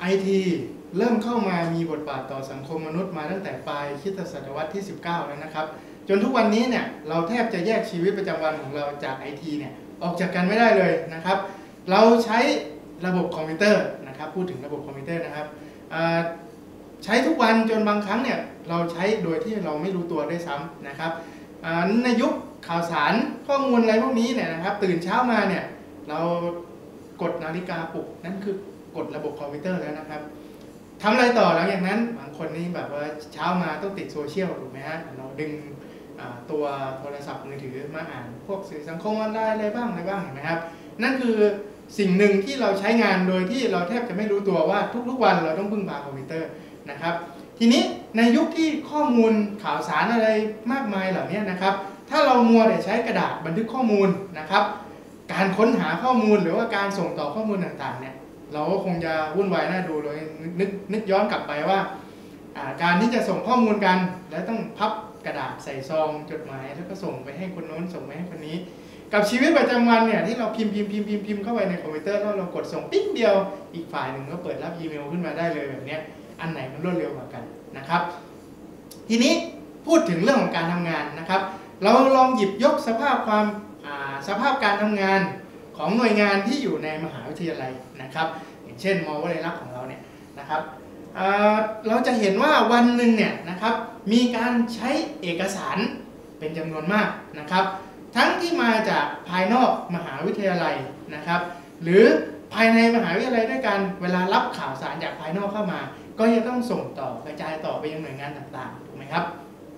ไอทีเริ่มเข้ามามีบทบาทต่อสังคมมนุษย์มาตั้งแต่ปลายคริสตศตวรรษที่ 19 แล้วนะครับ จนทุกวันนี้เนี่ยเราแทบจะแยกชีวิตประจำวันของเราจากไอทีเนี่ยออกจากกันไม่ได้เลยนะครับ เราใช้ระบบคอมพิวเตอร์นะครับพูดถึงระบบคอมพิวเตอร์นะครับใช้ทุกวันจนบางครั้งเนี่ยเราใช้โดยที่เราไม่รู้ตัวด้วยซ้ำนะครับในยุคข่าวสารข้อมูลอะไรพวกนี้เนี่ยนะครับตื่นเช้ามาเนี่ยเรากดนาฬิกาปลุกนั่นคือ กดระบบคอมพิวเตอร์แล้วนะครับทำอะไรต่อหลังจากนั้นบางคนนี่แบบว่าเช้ามาต้องติดโซเชียลถูกไหมฮะเราดึงตัวโทรศัพท์มือถือมาอ่าน พวกสื่อสังคมออนไลน์อะไรบ้างอะไรบ้างเห็นไหมครับ นั่นคือสิ่งหนึ่งที่เราใช้งานโดยที่เราแทบจะไม่รู้ตัวว่าทุกๆวันเราต้องพึ่งพาคอมพิวเตอร์นะครับ ทีนี้ในยุคที่ข้อมูลข่าวสารอะไรมากมายเหล่านี้นะครับ ถ้าเรามัวแต่ใช้กระดาษบันทึกข้อมูลนะครับ การค้นหาข้อมูลหรือว่าการส่งต่อข้อมูลต่างๆเนี่ย เราก็คงจะวุ่นวายน่าดูเลยนึกนึกย้อนกลับไปว่า การที่จะส่งข้อมูลกัน แล้วต้องพับกระดาษใส่ซองจดหมาย แล้วก็ส่งไปให้คนโน้นส่งไปให้คนนี้ กับชีวิตประจำวันเนี่ยที่เราพิมพ์พิมพ์พิมพ์พิมพ์พิมพ์เข้าไปในคอมพิวเตอร์แล้วเรากดส่งปิ๊งเดียวอีกฝ่ายหนึ่งก็เปิดรับอีเมลขึ้นมาได้เลยแบบนี้อันไหนมันรวดเร็วกว่ากันนะครับ ทีนี้พูดถึงเรื่องของการทำงานนะครับ เราลองหยิบยกสภาพความสภาพการทำงาน ของหน่วยงานที่อยู่ในมหาวิทยาลัยนะครับ อย่างเช่นมอวลัยลักษณ์ของเราเนี่ยนะครับอ่าเราจะเห็นว่าวันหนึ่งเนี่ยนะครับมีการใช้เอกสารเป็นจำนวนมากนะครับ ทั้งที่มาจากภายนอกมหาวิทยาลัยนะครับ หรือภายในมหาวิทยาลัยด้วยกันเวลารับข่าวสารจากภายนอกเข้ามา ก็จะต้องส่งต่อกระจายต่อไปยังหน่วยงานต่างๆถูกไหมครับ